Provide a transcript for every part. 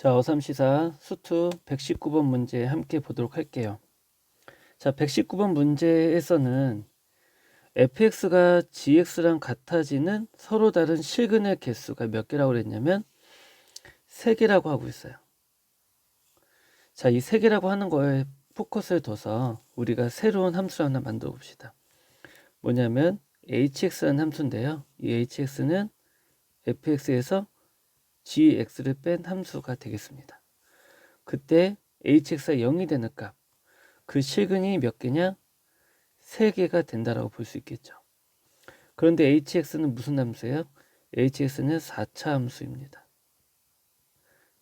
자, 어삼시사 수투 119번 문제 함께 보도록 할게요. 자, 119번 문제에서는 fx가 gx랑 같아지는 서로 다른 실근의 개수가 몇 개라고 그랬냐면 3개라고 하고 있어요. 자, 이 3개라고 하는 거에 포커스를 둬서 우리가 새로운 함수를 하나 만들어 봅시다. 뭐냐면 hx라는 함수인데요. 이 hx는 fx에서 gx를 뺀 함수가 되겠습니다. 그때 hx가 0이 되는 값, 그 실근이 몇 개냐? 3개가 된다라고 볼 수 있겠죠. 그런데 hx는 무슨 함수예요? hx는 4차 함수입니다.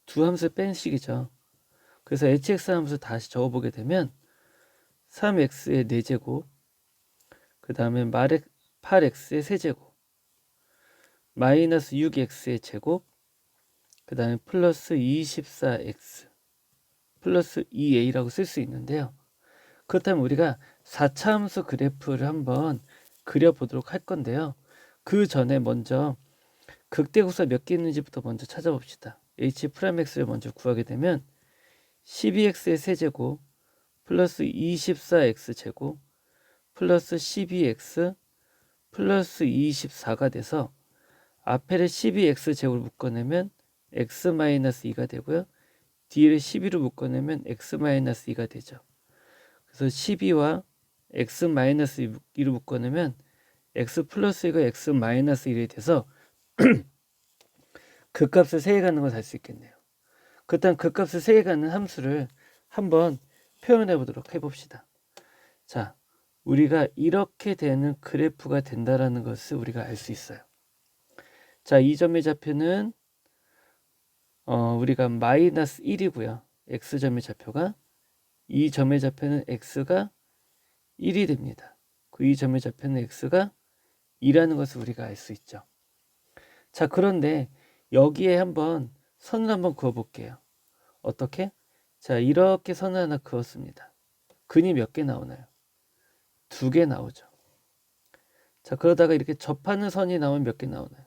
두 함수 뺀 식이죠. 그래서 hx 함수 다시 적어보게 되면 3x의 4제곱, 그 다음에 8x의 세제곱, 마이너스 6x의 제곱, 그 다음에 플러스 24x, 플러스 2a라고 쓸 수 있는데요. 그렇다면 우리가 4차 함수 그래프를 한번 그려보도록 할 건데요. 그 전에 먼저 극대국사 몇 개 있는지부터 먼저 찾아봅시다. h 프라임 x를 먼저 구하게 되면 12x의 세제곱 플러스 24x 제곱 플러스 12x 플러스 24가 돼서 앞에를 12x 제곱을 묶어내면 x 마이너스 2가 되고요. 뒤를 12로 묶어내면 x 마이너스 2가 되죠. 그래서 12와 x 마이너스 2로 묶어내면 x 플러스 2가 x 마이너스 1이 돼서 그 값을 세개가는 걸 알 수 있겠네요. 그렇다면 그 값을 세개가는 함수를 한번 표현해 보도록 해봅시다. 자, 우리가 이렇게 되는 그래프가 된다라는 것을 우리가 알 수 있어요. 자, 이 점의 좌표는 어, 우리가 마이너스 1이고요. x점의 좌표가 이 점의 좌표는 x가 1이 됩니다. 그 이 점의 좌표는 x가 2라는 것을 우리가 알 수 있죠. 자, 그런데 여기에 한번 선을 한번 그어 볼게요. 어떻게? 자, 이렇게 선을 하나 그었습니다. 근이 몇 개 나오나요? 두 개 나오죠. 자, 그러다가 이렇게 접하는 선이 나오면 몇 개 나오나요?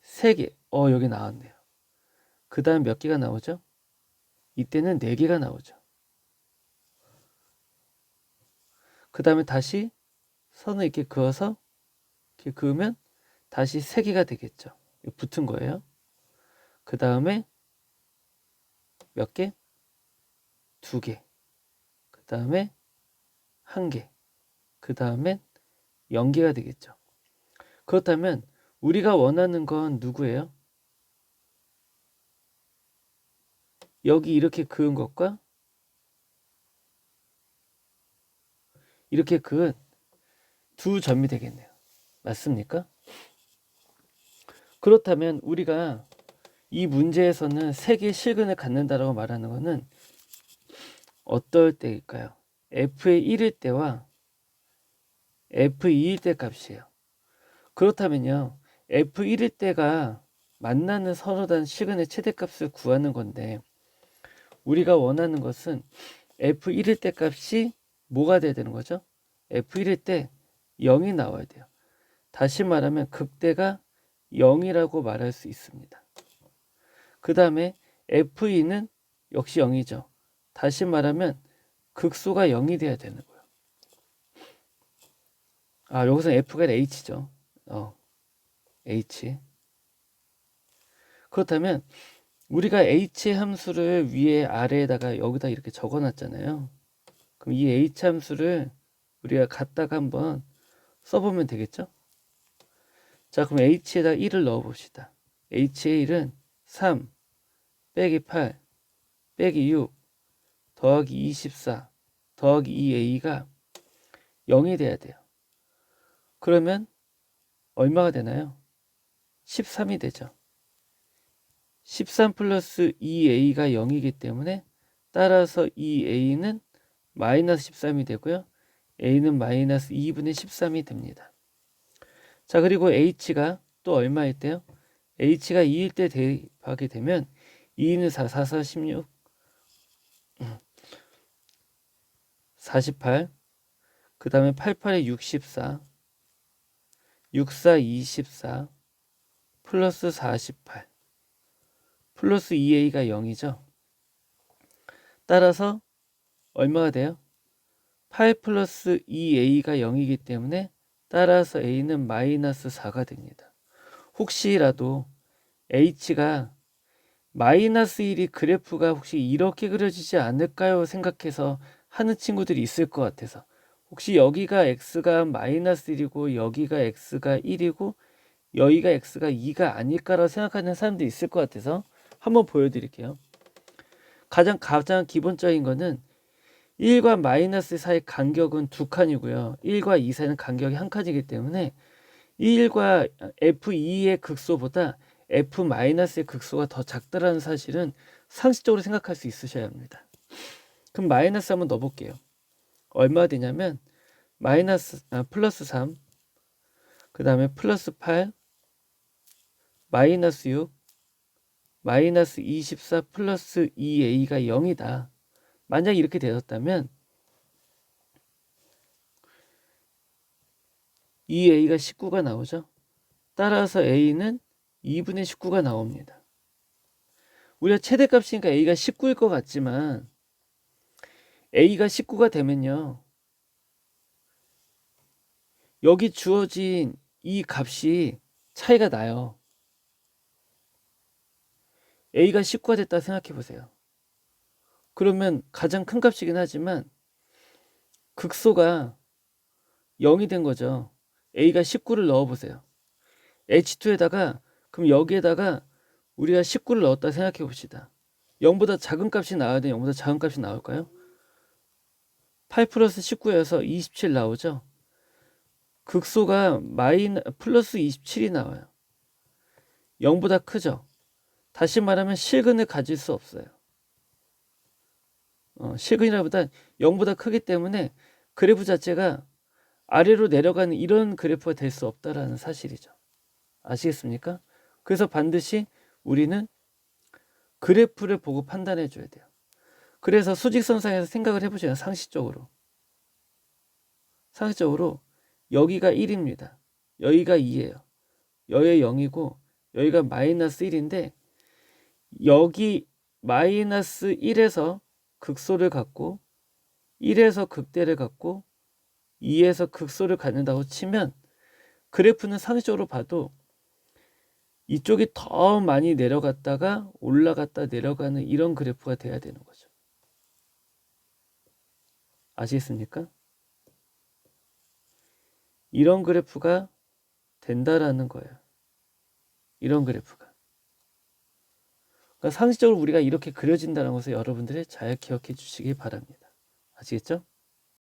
세 개. 어, 여기 나왔네요. 그 다음 몇 개가 나오죠? 이때는 네 개가 나오죠. 그 다음에 다시 선을 이렇게 그어서 이렇게 그으면 다시 세 개가 되겠죠. 붙은 거예요. 그 다음에 몇 개? 두 개. 그 다음에 한 개. 그 다음엔 연계가 되겠죠. 그렇다면 우리가 원하는 건 누구예요? 여기 이렇게 그은 것과 이렇게 그은 두 점이 되겠네요. 맞습니까? 그렇다면 우리가 이 문제에서는 세개 실근을 갖는다라고 말하는 것은 어떨 때일까요? f의 1일 때와 f2일 때 값이에요. 그렇다면요. f1일 때가 만나는 서로 다른 실근의 최대값을 구하는 건데 우리가 원하는 것은 f1일 때 값이 뭐가 돼야 되는 거죠? f1일 때 0이 나와야 돼요. 다시 말하면 극대가 0이라고 말할 수 있습니다. 그 다음에 f2는 역시 0이죠. 다시 말하면 극수가 0이 돼야 되는 거예요. 아, 여기서 f가 h죠. 어, h. 그렇다면 우리가 h 함수를 위에 아래에다가 여기다 이렇게 적어 놨잖아요. 그럼 이 h 함수를 우리가 갖다가 한번 써보면 되겠죠? 자, 그럼 h에다 1을 넣어 봅시다. h의 1은 3 빼기 8 빼기 6 더하기 24 더하기 2a가 0이 돼야 돼요. 그러면 얼마가 되나요? 13이 되죠. 13 플러스 2a가 0이기 때문에 따라서 2a는 마이너스 13이 되고요. a는 마이너스 2분의 13이 됩니다. 자 그리고 h가 또 얼마일 때요? h가 2일 때 대입하게 되면 2는 4, 4, 4, 16 48 그 다음에 88에 64 64 24 플러스 48 플러스 2a가 0이죠. 따라서 얼마가 돼요? 8 플러스 2a가 0이기 때문에 따라서 a는 마이너스 4가 됩니다. 혹시라도 h가 마이너스 1이 그래프가 혹시 이렇게 그려지지 않을까요? 생각해서 하는 친구들이 있을 것 같아서 혹시 여기가 x가 마이너스 1이고 여기가 x가 1이고 여기가 x가 2가 아닐까라고 생각하는 사람들이 있을 것 같아서 한번 보여드릴게요. 가장 가장 기본적인 거는 1과 마이너스 사이 간격은 두 칸이고요. 1과 2 사이는 간격이 한 칸이기 때문에 1과 F2의 극소보다 F-의 극소가 더 작다라는 사실은 상식적으로 생각할 수 있으셔야 합니다. 그럼 마이너스 한번 넣어볼게요. 얼마 되냐면 마이너스 아, 플러스 3, 그 다음에 플러스 8, 마이너스 6, 마이너스 24 플러스 2a가 0이다. 만약 이렇게 되었다면 2a가 19가 나오죠. 따라서 a는 2분의 19가 나옵니다. 우리가 최대값이니까 a가 19일 것 같지만 a가 19가 되면요. 여기 주어진 이 값이 차이가 나요. A가 19가 됐다 생각해 보세요. 그러면 가장 큰 값이긴 하지만 극소가 0이 된 거죠. a가 19를 넣어 보세요. h2에다가 그럼 여기에다가 우리가 19를 넣었다 생각해 봅시다. 0보다 작은 값이 나와야 돼? 0보다 작은 값이 나올까요? 8 플러스 19여서 27 나오죠? 극소가 마이너 플러스 27이 나와요. 0보다 크죠? 다시 말하면 실근을 가질 수 없어요. 어, 실근이라보다 0보다 크기 때문에 그래프 자체가 아래로 내려가는 이런 그래프가 될 수 없다라는 사실이죠. 아시겠습니까? 그래서 반드시 우리는 그래프를 보고 판단해 줘야 돼요. 그래서 수직선상에서 생각을 해보세요. 상식적으로. 상식적으로 여기가 1입니다. 여기가 2예요. 여기 0이고 여기가 마이너스 1인데 여기 마이너스 1에서 극소를 갖고 1에서 극대를 갖고 2에서 극소를 갖는다고 치면 그래프는 상식적으로 봐도 이쪽이 더 많이 내려갔다가 올라갔다 내려가는 이런 그래프가 돼야 되는 거죠. 아시겠습니까? 이런 그래프가 된다라는 거예요. 이런 그래프가. 그러니까 상식적으로 우리가 이렇게 그려진다는 것을 여러분들이 잘 기억해 주시기 바랍니다. 아시겠죠?